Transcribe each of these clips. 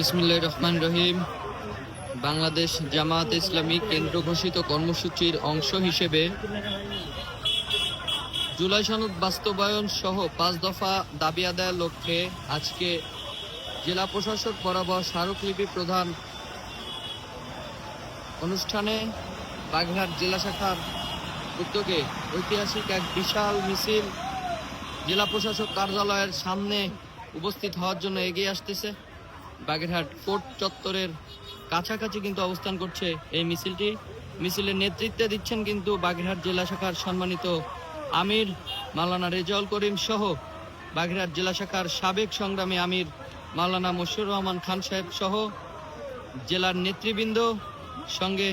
বিসমুল্লাহ রহমান রহিম। বাংলাদেশ জামাত ইসলামী কেন্দ্র ঘোষিত কর্মসূচির অংশ হিসেবে জুলাই সনদ বাস্তবায়ন সহ পাঁচ দফা দাবি আদায়ের লক্ষ্যে আজকে জেলা প্রশাসক বরাবর স্মারকলিপি প্রধান অনুষ্ঠানে বাগেরহাট জেলা শাখার উদ্যোগে ঐতিহাসিক এক বিশাল মিছিল জেলা প্রশাসক কার্যালয়ের সামনে উপস্থিত হওয়ার জন্য এগিয়ে আসতেছে। বাগেরহাট কোর্ট চত্বরের কাছাকাছি কিন্তু অবস্থান করছে এই মিছিলটি। মিছিলের নেতৃত্বে দিচ্ছেন কিন্তু বাগেরহাট জেলা শাখার সম্মানিত আমির মাওলানা রেজাউল করিম সহ বাগেরহাট জেলা শাখার সাবেক সংগ্রামী আমির মাওলানা মশিউর রহমান খান সাহেব সহ জেলার নেতৃবৃন্দ। সঙ্গে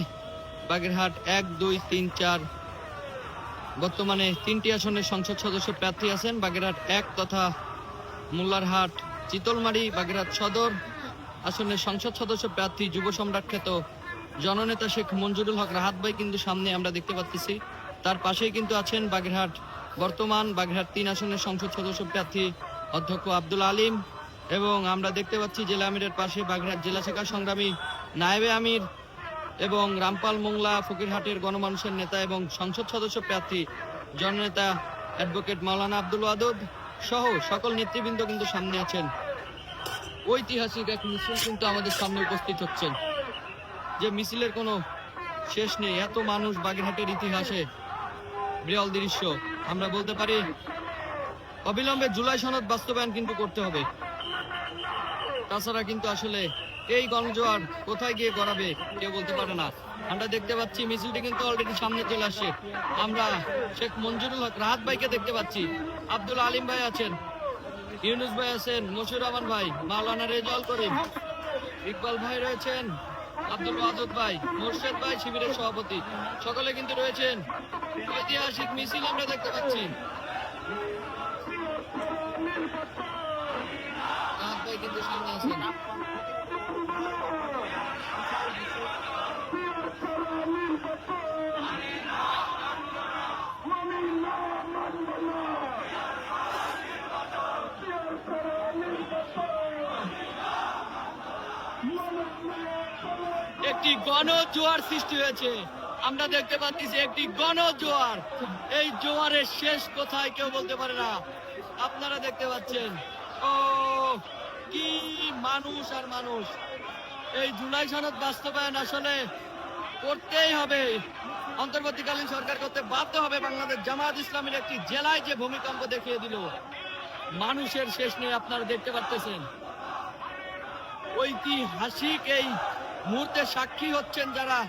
বাগেরহাট এক, দুই, তিন, চার, বর্তমানে তিনটি আসনের সংসদ সদস্য প্রার্থী আছেন। বাগেরহাট এক তথা মোল্লারহাট, চিতলমারি, বাগেরহাট সদর আসনের সংসদ সদস্য প্রার্থী যুব সম্রাট খ্যাত জননেতা শেখ মঞ্জুরুল হক রাহাত ভাই কিন্তু সামনে আমরা দেখতে পাচ্ছি তার পাশেই কিন্তু আছেন বাগেরহাট, বর্তমান বাগেরহাট তিন আসনের সংসদ সদস্য প্রার্থী অধ্যক্ষ আব্দুল আলিম এবং আমরা দেখতে পাচ্ছি জেলা আমিরের পাশে বাগেরহাট জেলা শাখা সংগ্রামী নায়েবে আমির এবং রামপাল মোংলা ফকিরহাটের গণমানুষের নেতা এবং সংসদ সদস্য প্রার্থী জননেতা অ্যাডভোকেট মাওলানা আব্দুল ওয়াদুদ সহ সকল নেতৃবৃন্দ কিন্তু সামনে আছেন। ঐতিহাসিক এক মিছিল কিন্তু আমাদের সামনে উপস্থিত হচ্ছেন। যে মিছিলের কোনো শেষ নেই। এত মানুষ বাগেরহাটের ইতিহাসে বিরল দৃশ্য। আমরা বলতে পারি, অবিলম্বে জুলাই সনদ বাস্তবায়ন কিন্তু করতে হবে। তাছাড়া কিন্তু আসলে এই গণজোয়ার কোথায় গিয়ে গড়াবে কেউ বলতে পারে না। আমরা দেখতে পাচ্ছি, মিছিলটি কিন্তু অলরেডি সামনে চলে আসছে। আমরা শেখ মঞ্জুরুল হক, রাহাত ভাইকে দেখতে পাচ্ছি। আব্দুল আলিম ভাই আছেন। ইউনুস ভাই আছেন মশুর রহমান ভাই, মাওলানা রেজাল করিম, ইকবাল ভাই রয়েছেন, আব্দুল ওয়াজুদ ভাই, মোর্শেদ ভাই শিবিরের সভাপতি, সকলে কিন্তু রয়েছেন। ঐতিহাসিক মিছিল আমরা দেখতে পাচ্ছি। কিন্তু সামনে আছেন। একটি গণ জোয়ার সৃষ্টি হয়েছে। আমরা দেখতে পাচ্ছি একটি গণ জোয়ার এই জোয়ারের শেষ কোথায় কেউ বলতে পারে না। আপনারা দেখতে পাচ্ছেন। ও, কি মানুষ আর মানুষ। এই জুলাই সনদ বাস্তবায়ন আসলে করতেই হবে। অন্তর্বর্তীকালীন সরকার করতে বাধ্য হবে বাংলাদেশ জামাত ইসলামের একটি জেলায় যে ভূমিকম্প দেখিয়ে দিল। মানুষের শেষ নেই, আপনারা দেখতে পাচ্ছেন ঐতিহাসিক এই মুহূর্তে সাক্ষী হচ্ছেন যারা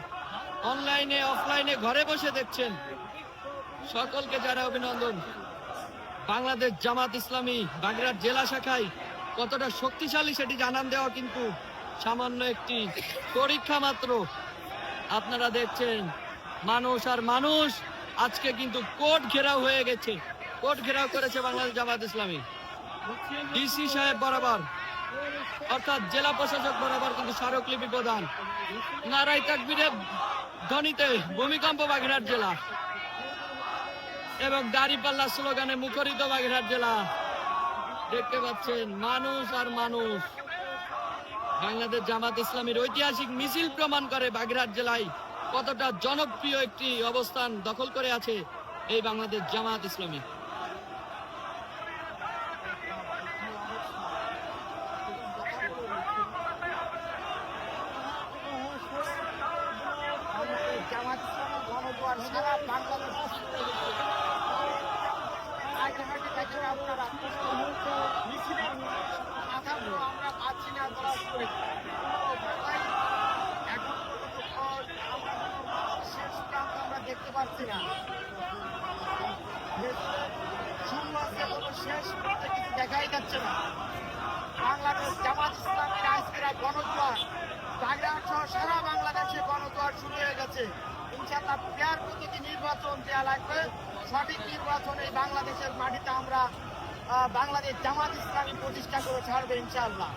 অনলাইনে, অফলাইনে ঘরে বসে দেখছেন। সকলকে যারা অভিনন্দন। বাংলাদেশ জামাত ইসলামী বাগেরহাট জেলা শাখায় কতটা শক্তিশালী সেটি জানান দেওয়া কিন্তু সামান্য একটি পরীক্ষা মাত্র। আপনারা দেখছেন, মানুষ আর মানুষ, আজকে কিন্তু কোর্ট ঘেরাও হয়ে গেছে। কোর্ট ঘেরাও করেছে বাংলাদেশ জামাত ইসলামী। ডিসি সাহেব বরাবর। অর্থাৎ জেলা প্রশাসক বরাবর কিন্তু স্মারকলিপি প্রদান। নারাই তাকবীরে ধ্বনিতে ভূমিকম্প বাগেরহাট জেলা এবং দাড়িপাল্লা স্লোগানে মুখরিত বাগেরহাট জেলা। দেখতে পাচ্ছেন, মানুষ আর মানুষ। বাংলাদেশ জামাত ইসলামীর ঐতিহাসিক মিছিল প্রমাণ করে বাগেরহাট জেলায় কতটা জনপ্রিয় একটি অবস্থান দখল করে আছে এই বাংলাদেশ জামাত ইসলামী জামাত ইসলামের গণজোয়ার সারা বাংলাদেশ হাঁটে হাঁটে দেখেন আপনারা কষ্ট মুহূর্তে মিছিলের কথাগুলো আমরা পাচ্ছি না তারা করে তাই এখন পর্যন্ত আমরা শেষ প্রান্ত পাচ্ছি না। শেষ কিছু দেখাই যাচ্ছে না। বাংলাদেশ জামাত ইসলামের আজকের গণজোয়ার। সারা বাংলাদেশে গণজোয়ার শুরু হয়ে গেছে। ইনশাল্লাহ ফেয়ার প্রতিটি নির্বাচন দেওয়া লাগবে, সঠিক নির্বাচন বাংলাদেশের মাটিতে আমরা বাংলাদেশ জামাত ইসলামী প্রতিষ্ঠা করে ছাড়বে ইনশাআল্লাহ।